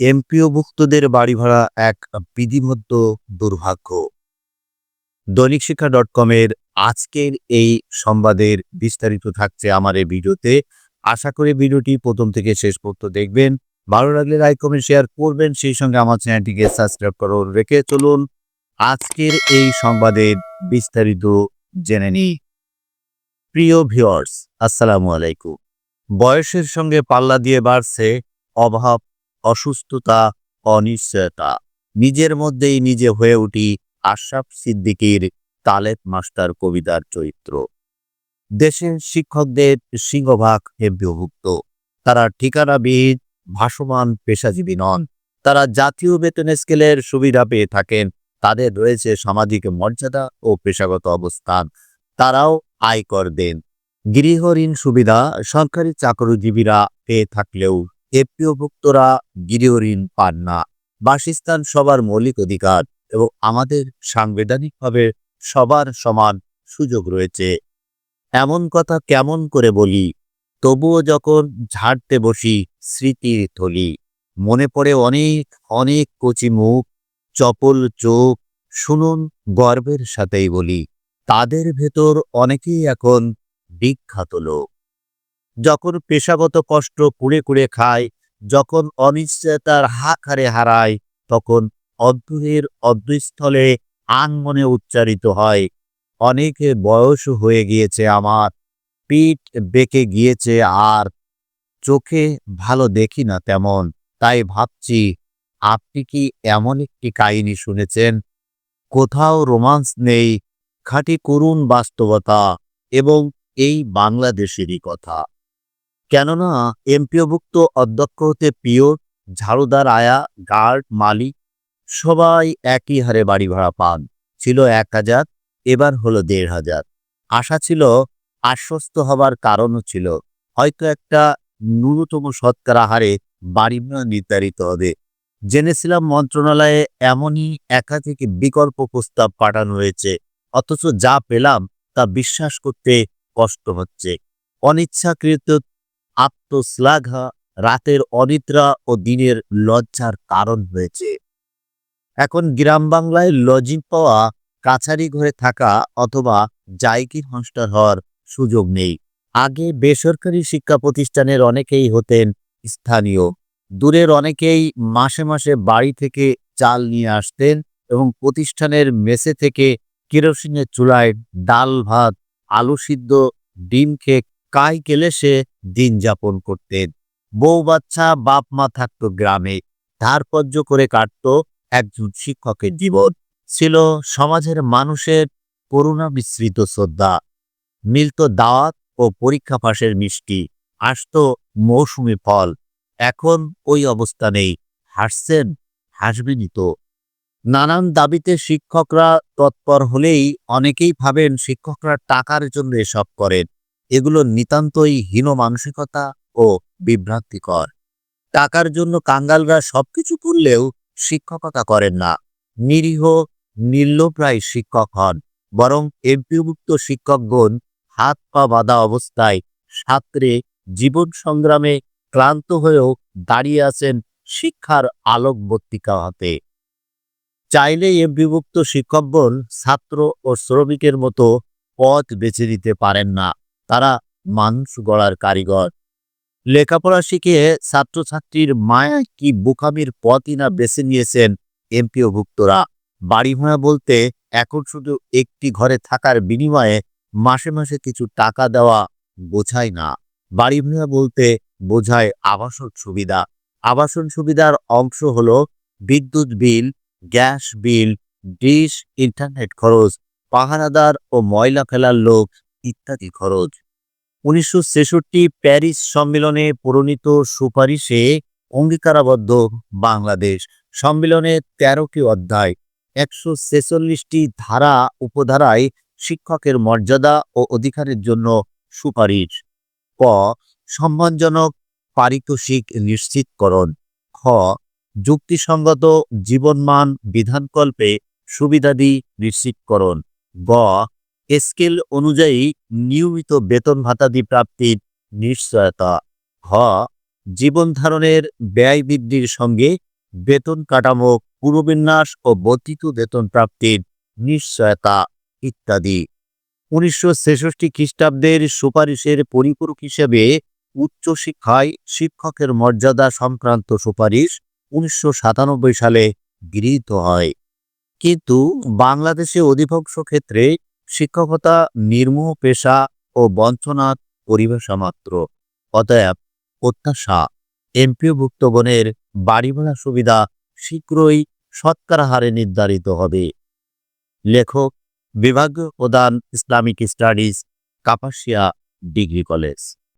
এমপিওভুক্তদের বাড়ি ভাড়া এক বিধিবদ্ধ দুর্ভাগ্য। দৈনিক শিক্ষা ডট কমের আজকের এই সংবাদের বিস্তারিত থাকছে আমার এই ভিডিওতে। আশা করি ভিডিওটি প্রথম থেকে শেষ পর্যন্ত দেখবেন। ভালো লাগলে লাইক, কমেন্ট, শেয়ার করবেন। সেই সঙ্গে আমার চ্যানেলটিকে সাবস্ক্রাইব করে রেখে চলুন। আজকের এই সংবাদের বিস্তারিত জেনে নিই। প্রিয় ভিউয়ার্স, আসসালামু আলাইকুম। বয়সের সঙ্গে পাল্লা দিয়ে বাড়ছে অভাব অসুস্থতা, অনিশ্চয়তা। নিজের মধ্যেই নিজে হয়ে উঠি আশরাফ সিদ্দিকীর তালেব মাস্টার কবিতার চরিত্র। দেশের শিক্ষকদের সিংহভাগ এমপিওভুক্ত তারা ঠিকানাবিহীন, ভাসমান পেশাজীবী নন। তারা জাতীয় বেতন স্কেলের সুবিধা পেয়ে থাকেন। তাদের রয়েছে সামাজিক মর্যাদা ও পেশাগত অবস্থান। তারাও আয়কর দেন। গৃহঋণ সুবিধা সরকারি চাকরিজীবীরা পেয়ে থাকলেও এপিওভুক্তরা গৃহঋণ পান না। বাসস্থান সবার মৌলিক অধিকার এবং আমাদের সাংবিধানিকভাবে সবার সমান সুযোগ রয়েছে। এমন কথা কেমন করে বলি? তবুও যখন ঝাড়তে বসি স্মৃতির থলি, মনে পড়ে অনেক অনেক কচি মুখ, চপল চোখ, শুনুন গর্বের সাথেই বলি, তাদের ভেতর অনেকেই এখন বিখ্যাত লোক। যখন পেশাগত কষ্ট কুড়ে কুড়ে খায়, যখন অনিশ্চয়তার হাকারে হারায়, তখন অদ্ভুতের অদ্ভুতস্থলে আন মনে উচ্চারিত হয়, অনেক বয়স হয়ে গিয়েছে আমার, পিঠ বেঁকে গিয়েছে আর চোখে ভালো দেখি না তেমন, তাই ভাবছি, আপনি কি এমন একটি কাহিনী শুনেছেন? কোথাও রোমান্স নেই, খাঁটি করুণ বাস্তবতা এবং এই বাংলাদেশেরই কথা। কেননা এমপিওভুক্ত অধ্যক্ষ হতে পিওর, ঝাড়ুদার আয়া, গার্ড, মালিক সবাই একই হারে বাড়ি ভাড়া পান। ছিল এক হাজার, এবার হলো দেড় হাজার। আশা ছিল আশ্বস্ত হবার কারণও ছিল। হয়তো একটা ন্যূনতম শতকরা হারে বাড়ি ভাড়া নির্ধারিত হবে। জেনেছিলাম মন্ত্রণালয়ে এমনই একাধিক বিকল্প প্রস্তাব পাঠানো হয়েছে। অথচ যা পেলাম তা বিশ্বাস করতে কষ্ট হচ্ছে। অনিচ্ছাকৃত আত্মশ্লাঘা রাতের অনিদ্রা ও দিনের লজ্জার কারণ হয়েছে। এখন গ্রাম বাংলায় লজিং পাওয়া, কাছারি ঘরে থাকা অথবা জায়গির হস্টার হওয়ার সুযোগ নেই। আগে বেসরকারি শিক্ষা প্রতিষ্ঠানের অনেকেই হতেন স্থানীয়। দূরের অনেকেই মাসে মাসে বাড়ি থেকে চাল নিয়ে আসতেন এবং প্রতিষ্ঠানের মেসে থেকে কেরোসিনের চুলায় ডাল, ভাত, আলু সিদ্ধ, ডিম খেয়ে কাই কেলেসে দিন যাপন করতেন। বউ বাচ্চা, বাপ মা থাকত গ্রামে। ধারপর্য করে কাটত একজন শিক্ষকের জীবন। ছিল সমাজের মানুষের করুণা মিশ্রিত শ্রদ্ধা। মিলত দাওয়াত ও পরীক্ষা পাশের মিষ্টি। আসত মৌসুমি ফল। এখন ওই অবস্থা নেই। হাসছেন হাসবেনই তো নানান দাবিতে শিক্ষকরা তৎপর হলেই অনেকেই ভাবেন শিক্ষকরা টাকার জন্য এসব করেন। এগুলো নিতান্তই হীন মানসিকতা ও বিভ্রান্তিকর। টাকার জন্য কাঙ্গালরা সবকিছু করলেও শিক্ষকতা করেন না। নিরীহ নির্লপ্রায় শিক্ষক হন, বরং এমপিভুক্ত শিক্ষকগণ হাত পা বাঁধা অবস্থায় ছাত্রে জীবন সংগ্রামে ক্লান্ত হয়েও দাঁড়িয়ে আছেন শিক্ষার আলোকবর্তিকা হাতে। চাইলে এমপিভুক্ত শিক্ষকগণ ছাত্র ও শ্রমিকের মতো পথ বেছে নিতে পারেন না। তারা মানুষ গড়ার কারিগর। লেখাপড়া শিখে ছাত্রছাত্রীর মায়া কি বোকামির পথই না বেছে নিয়েছেন এমপিওভুক্তরা? বাড়ি ভাড়া বলতে এখন শুধু একটি ঘরে থাকার বিনিময়ে মাসে মাসে কিছু টাকা দেওয়া বোঝায় না। বাড়ি ভাড়া বলতে বোঝায় আবাসন সুবিধা। আবাসন সুবিধার অংশ হলো বিদ্যুৎ bill, gas bill, dish, internet খরচ, পাহারাদার ও ময়লা ফেলার লোক ইত্যাদি খরচ। উনিশশো ছেষট্টি প্যারিস সম্মেলনে প্রণীত সুপারিশে অঙ্গীকারাবদ্ধ বাংলাদেশ। সম্মেলনে তেরোটি অধ্যায়, একশো ছেচল্লিশটি ধারা উপধারায় শিক্ষকের মর্যাদা ও অধিকারের জন্য সুপারিশ। ক, সম্মানজনক পারিতোষিক নিশ্চিতকরণ। খ, যুক্তিসঙ্গত জীবনমান বিধানকল্পে সুবিধাদি নিশ্চিতকরণ। গ স্কেল অনুযায়ী নিয়মিত বেতন ভাতাদি প্রাপ্তির নিশ্চয়তা। ঘ, জীবন ধারণের ব্যয় বৃদ্ধির সঙ্গে বেতন কাঠামো, পুনর্বিন্যাস ও বর্ধিত বেতন প্রাপ্তির নিশ্চয়তা ইত্যাদি। উনিশশো ছেষট্টি খ্রিস্টাব্দের সুপারিশের পরিপূরক হিসেবে উচ্চশিক্ষায় শিক্ষকের মর্যাদা সংক্রান্ত সুপারিশ উনিশশো সাতানব্বই সালে গৃহীত হয়। কিন্তু বাংলাদেশে অধিকাংশ ক্ষেত্রে শিক্ষকতা নির্মূহ পেশা ও বঞ্চনার পরিবেশা মাত্র অতএব প্রত্যাশা এমপিওভুক্তগণের বাড়ি ভাড়া সুবিধা শীঘ্রই শতকরা হারে নির্ধারিত হবে। লেখক, বিভাগীয় প্রধান, Islamic studies, Kapasia, degree college.